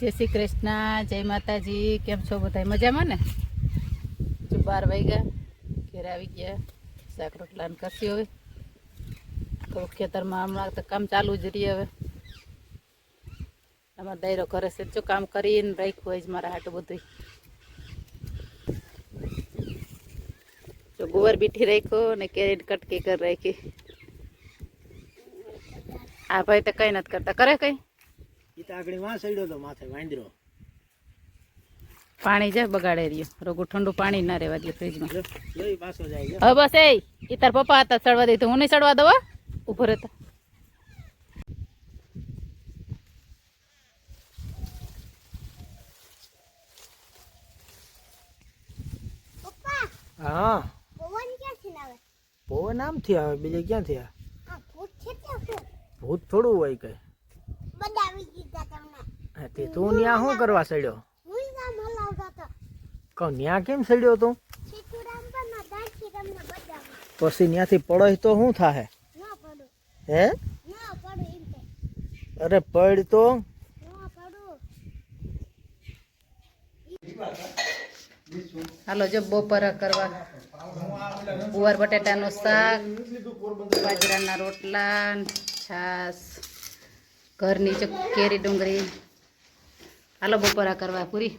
જય શ્રી કૃષ્ણ, જય માતાજી, કેમ છો બધા? મજામાં ને? જો બાર વાગ્યા, ઘેર આવી ગયા. શાક રોટલા કરશી હવે. થોડુંક ખેતરમાં હમણાં તો કામ ચાલુ જ રહી હવે. અમારા દાયરો કરે છે. જો કામ કરીને રાખ્યું હોય જ મારા હાટું બધું જો ગુવર બીઠી રાખ્યો ને કેરીને કટકી કરી રાખી. આ ભાઈ તો કંઈ નથી કરતા. કરે કઈ? ઈ તો આગળ વાં સડ્યો તો માથે વાંદરો. પાણી જાય બગાડે રહ્યું. રોગો ઠંડુ પાણી ના રહેવા દે ફ્રીજમાં. હવે બસ એ તાર પપ્પા હતા ચડવા દે તો હું નહીં ચડવા દવા ઊભો રહેતા હા. પવન પવન આમથી આવે બીજે ક્યાંથી આવે? ભૂત છે ત્યાં શું ભૂત થોડું હોય કઈ. તે તું ન્યા શું કરવા સડ્યો? કહું, ન્યા કેમ સડ્યો તું? પછી ન્યાથી પડોય તો શું થાહે? હે? અરે, પડ તો. હાલો, જો બપોરા કરવા. ગુવાર બટેટાનું શાક, બાજરાના રોટલા છાસ ઘરની કેરી ડુંગળી. હાલો બપોરા કરવા પૂરી.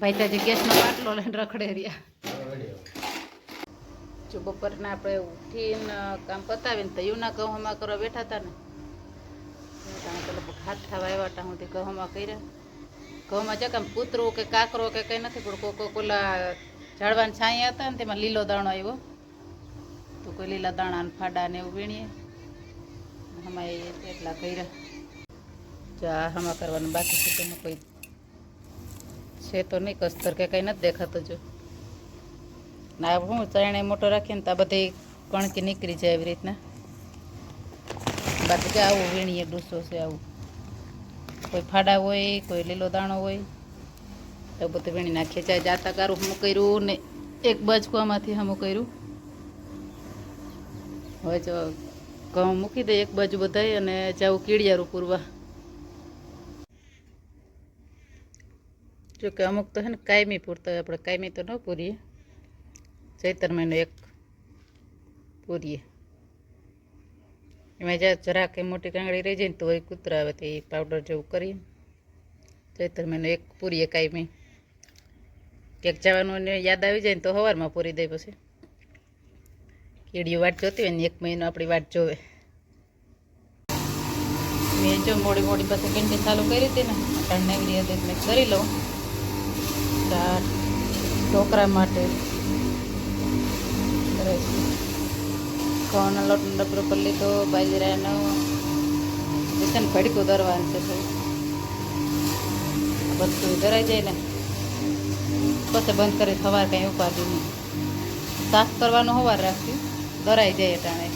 ભાઈ તાજી ગેસનો બાટલો લઈને રખડે રહ્યા. જો બપોરના આપણે ઉઠીને કામ પતાવીને તો યુના ગહોમાં કરવા બેઠા હતા ને. હાથ થવા આવ્યા હતા, હું તે ગહોમાં કર્યા. ઘઉંમાં જો કામ કૂતરું કે કાકરો કે કંઈ નથી, પણ કોઈ કોઈ ઝાડવાની છાંયા હતા ને, તેમાં લીલો દાણો આવ્યો. તો કોઈ લીલા દાણા ફાડા ને એવું વીણીએ. આમાં એટલા કર્યા. જો આ હમા કરવાનું બાકી છે, તેમાં કોઈ છે તો નહીં, કસ્તર કે કંઈ નથી દેખાતું જો. ના હું ચણે મોટો રાખીને તો આ બધી કણકી નીકળી જાય એવી રીતના. બાકી કે આવું વીણીએ ડૂસો છે, આવું. કોઈ ફાડા હોય, કોઈ લીલો દાણો હોય તો બધું વીણી નાખીએ. જાય જાતા કારું હું કર્યું ને એક બાજુ આમાંથી હમું કર્યું. હવે જો ઘઉં મૂકી દે એક બાજુ બધાય અને જાવું કીડિયારું પૂરવા. જો કે અમુક તો છે ને કાયમી પૂરતા હોય, આપણે કાયમી તો ન પૂરીએ. ચૈતર મહિનો એક પૂરીએ. એમાં જ્યાં જરાક એ મોટી કાંગળી રહી જાય ને તો એ કૂતરા આવે તો પાવડર જેવું કરીએ ચૈતર મહિનો એક પૂરીએ કાયમી. ક્યાંક જવાનું યાદ આવી જાય ને તો સવારમાં પૂરી દે પછી. કીડીઓ વાટ જોતી હોય ને એક મહિનો આપણી વાટ જોવે. મેં જો મોડી મોડી પાસે કેન્ટીન ચાલુ કરી હતી ને કરી લઉં. ચાર ઢોકરા માટે ઘઉંનો લોટનો ડબરો કરી લીધો, બાજરાનો. બેસન ભડકું દરવાનું છે થોડું બધું દરાઈ જાય ને. પછી બંધ કરી સવાર કંઈ ઉપાડી નહીં. સાફ કરવાનું સવાર રાખ્યું દરાઈ જાય અટાણે.